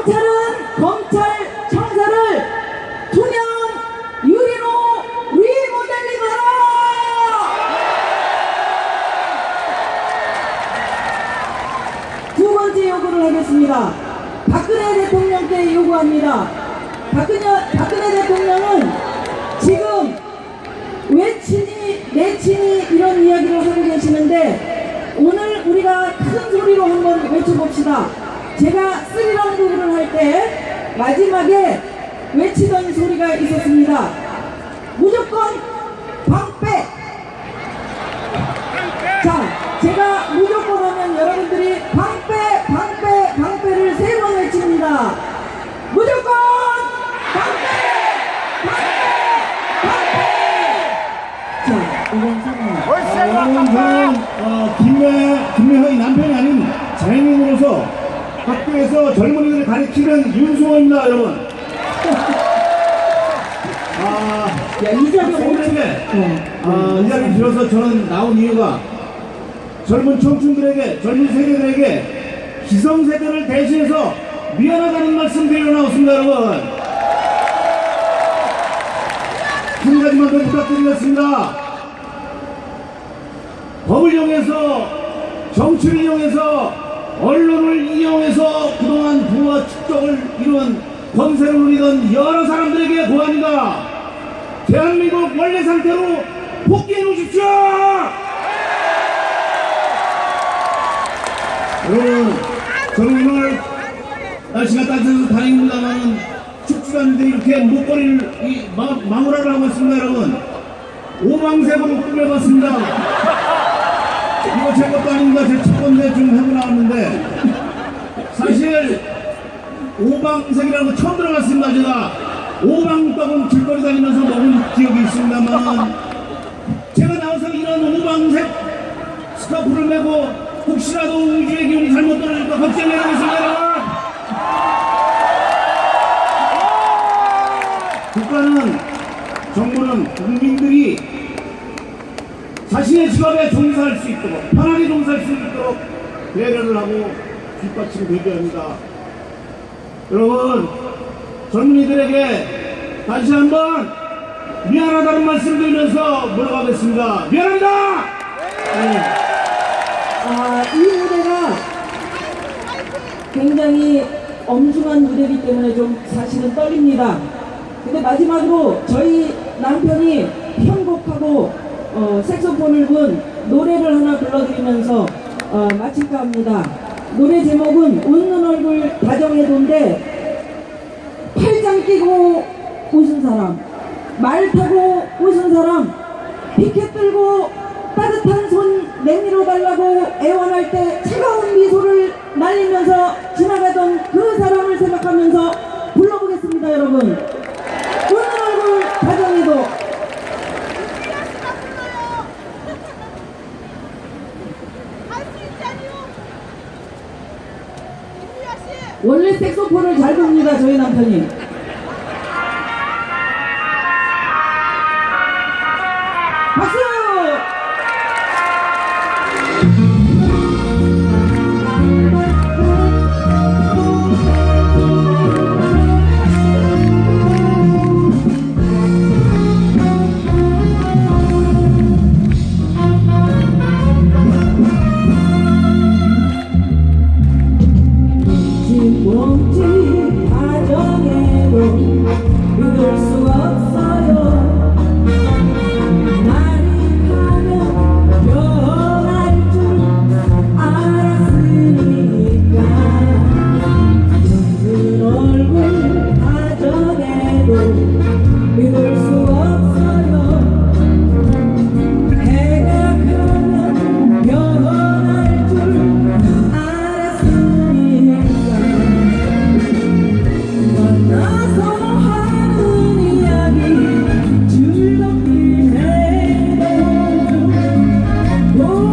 검찰은 검찰 청사를 투명 유리로 리모델링하라! 두 번째 요구를 하겠습니다. 박근혜 대통령께 요구합니다. 박근혜, 박근혜 대통령은 지금 외친이 내친이 이런 이야기를 하고 계시는데 오늘 우리가 큰 소리로 한번 외쳐봅시다. 제가 스리랑 부분을 할 때 마지막에 외치던 소리가 있었습니다. 무조건 방패! 자, 제가 무조건 하면 여러분들이 방패, 방패, 방패를 세 번 외칩니다. 무조건 방패! 방패! 방패! 자, 이건 성공. 여러분 저는 어, 김매 김매형의 남편이 아닌 장애인으로서 학교에서 젊은이들을 가리키는 윤수호입니다 여러분 아, 야, 이 자리 오늘. 오늘에게 어. 아, 이 자리를 빌어서 저는 나온 이유가 젊은 청춘들에게 젊은 세대들에게 기성세대를 대신해서 미안하다는 말씀 드리러 나왔습니다 여러분 한 가지만 더 부탁드리겠습니다 법을 이용해서 정치를 이용해서 언론을 이용해서 그동안 부와 축적을 이룬 권세를 누리던 여러 사람들에게 고합니다. 대한민국 원래 상태로 복귀해 놓으십시오. 여러분, 저는 오늘 날씨가 따뜻해서 다행입니다만 춥지가 않은데 이렇게 목걸이를 마무라를 하고 있습니다, 여러분. 오방색으로 꾸며봤습니다. 좀 해고 나왔는데 사실 오방색이라는 거 처음 들어갔습니다. 제가 오방떡은 길거리 다니면서 먹은 기억이 있습니다만 제가 나와서 이런 오방색 스카프를 메고 혹시라도 우주의 기운이 잘못 떨어질까 걱정이 되겠습니다. 여러분. 국가는 정부는 국민들이 자신의 직업에 종사할 수 있도록 편하게 종사할 수 있도록 배려를 하고 뒷받침 되게 합니다. 여러분 젊은이들에게 다시 한번 미안하다는 말씀 드리면서 물어가겠습니다. 미안합니다. 네. 아, 이 무대가 굉장히 엄중한 무대이기 때문에 좀 사실은 떨립니다. 근데 마지막으로 저희 남편이 편곡하고 어, 색소폰을 분 노래를 하나 불러드리면서 어, 마칠까 합니다. 노래 제목은 웃는 얼굴 다정해도인데 팔짱 끼고 웃은 사람, 말 타고 웃은 사람, 피켓 들고 따뜻한 손 내밀어 달라고 애원할 때 차가운 미소를 날리면서 지나가던 그 사람을 생각하면서 불러보겠습니다, 여러분. 원래 색소폰을 잘 봅니다 저희 남편이 박수!